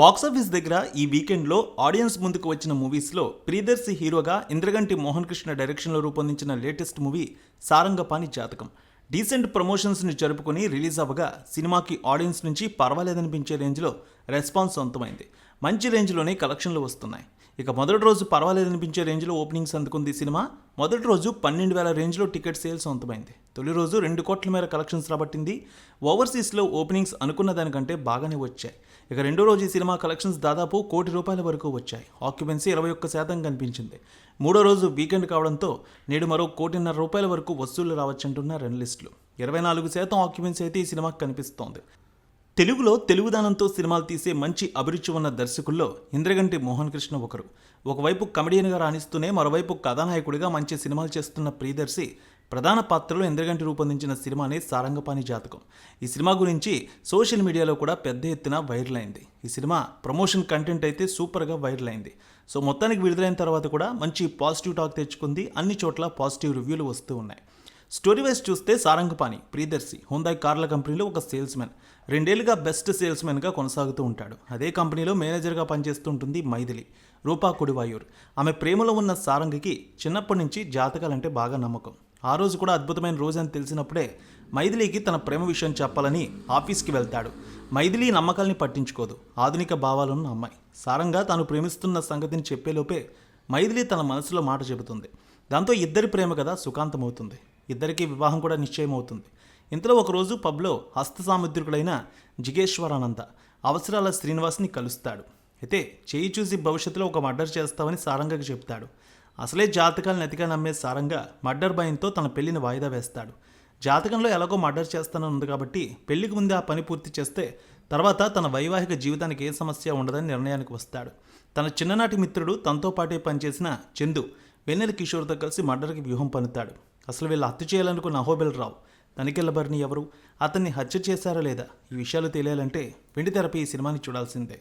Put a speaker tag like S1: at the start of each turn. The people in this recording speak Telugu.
S1: బాక్సాఫీస్ దగ్గర ఈ వీకెండ్లో ఆడియన్స్ ముందుకు వచ్చిన మూవీస్లో ప్రియదర్శి హీరోగా ఇంద్రగంటి మోహన్ కృష్ణ డైరెక్షన్లో రూపొందించిన లేటెస్ట్ మూవీ సారంగపాణి జాతకం. డీసెంట్ ప్రమోషన్స్ని జరుపుకొని రిలీజ్ అవ్వగా సినిమాకి ఆడియన్స్ నుంచి పర్వాలేదనిపించే రేంజ్లో రెస్పాన్స్ సొంతమైంది. మంచి రేంజ్లోనే కలెక్షన్లు వస్తున్నాయి. ఇక మొదటి రోజు పర్వాలేదు అనిపించే రేంజ్లో ఓపెనింగ్స్ అందుకుంది ఈ సినిమా. మొదటి రోజు పన్నెండు వేల రేంజ్లో టికెట్ సేల్స్ సొంతమైంది. తొలి రోజు రెండు కోట్ల మేర కలెక్షన్స్ రాబట్టింది. ఓవర్సీస్లో ఓపెనింగ్స్ అనుకున్న దానికంటే బాగానే వచ్చాయి. ఇక రెండో రోజు ఈ సినిమా కలెక్షన్స్ దాదాపు కోటి రూపాయల వరకు వచ్చాయి. ఆక్యుపెన్సీ ఇరవై ఒక్క శాతం కనిపించింది. మూడో రోజు వీకెండ్ కావడంతో నేడు మరో కోటిన్నర రూపాయల వరకు వసూళ్ళు రావచ్చంటున్నారు అనలిస్టులు ఇరవై నాలుగు శాతం ఆక్యుపెన్సీ అయితే ఈ సినిమాకి కనిపిస్తోంది. తెలుగులో తెలుగుదానంతో సినిమాలు తీసే మంచి అభిరుచి ఉన్న దర్శకుల్లో ఇంద్రగంటి మోహన్ కృష్ణ ఒకరు. ఒకవైపు కమెడియన్గా రాణిస్తూనే మరోవైపు కథానాయకుడిగా మంచి సినిమాలు చేస్తున్న ప్రియదర్శి ప్రధాన పాత్రలో ఇంద్రగంటి రూపొందించిన సినిమానే సారంగపాణి జాతకం. ఈ సినిమా గురించి సోషల్ మీడియాలో కూడా పెద్ద ఎత్తున వైరల్ అయింది. ఈ సినిమా ప్రమోషన్ కంటెంట్ అయితే సూపర్గా వైరల్ అయింది. సో మొత్తానికి విడుదలైన తర్వాత కూడా మంచి పాజిటివ్ టాక్ తెచ్చుకుంది. అన్ని చోట్ల పాజిటివ్ రివ్యూలు వస్తూ ఉన్నాయి. స్టోరీ వైజ్ చూస్తే సారంగపాణి ప్రియదర్శి హుందాయ్ కార్ల కంపెనీలో ఒక సేల్స్ మ్యాన్ రెండేళ్ళుగా బెస్ట్ సేల్స్ మ్యాన్గా కొనసాగుతూ ఉంటాడు. అదే కంపెనీలో మేనేజర్గా పనిచేస్తూ ఉంటుంది మైథిలి రూపా కొడివాయూర్. ఆమె ప్రేమలో ఉన్న సారంగికి చిన్నప్పటి నుంచి జాతకాలంటే బాగా నమ్మకం. ఆ రోజు కూడా అద్భుతమైన రోజు అని తెలిసినప్పుడే మైథిలికి తన ప్రేమ విషయం చెప్పాలని ఆఫీస్కి వెళ్తాడు. మైథిలి నమ్మకాల్ని పట్టించుకోదు. ఆధునిక భావాలున్న అమ్మాయి. సారంగా తాను ప్రేమిస్తున్న సంగతిని చెప్పేలోపే మైథిలి తన మనసులో మాట చెబుతుంది. దాంతో ఇద్దరి ప్రేమ కథ సుఖాంతమవుతుంది. ఇద్దరికీ వివాహం కూడా నిశ్చయమవుతుంది. ఇంతలో ఒకరోజు పబ్లో హస్త సాముద్రికుడైన జిగేశ్వరానంద అవసరాల శ్రీనివాస్ని కలుస్తాడు. అయితే చేయి చూసి భవిష్యత్తులో ఒక మర్డర్ చేస్తామని సారంగకి చెప్తాడు. అసలే జాతకాలను అతిగా నమ్మే సారంగా మర్డర్ భయంతో తన పెళ్ళిని వాయిదా వేస్తాడు. జాతకంలో ఎలాగో మర్డర్ చేస్తానని ఉంది కాబట్టి పెళ్ళికి ముందే ఆ పని పూర్తి చేస్తే తర్వాత తన వైవాహిక జీవితానికి ఏ సమస్య ఉండదని నిర్ణయానికి వస్తాడు. తన చిన్ననాటి మిత్రుడు తనతో పాటే పనిచేసిన చందు వెన్నెల కిషోర్తో కలిసి మర్డర్కి వ్యూహం పన్నుతాడు. అసలు వీళ్ళు హత్య చేయాలనుకున్న అహోబెల్ రావు. తనికెళ్ళబర్ని ఎవరు? అతన్ని హత్య చేశారా లేదా? ఈ విషయాలు తెలియాలంటే వెండి తెరపై ఈ సినిమాని చూడాల్సిందే.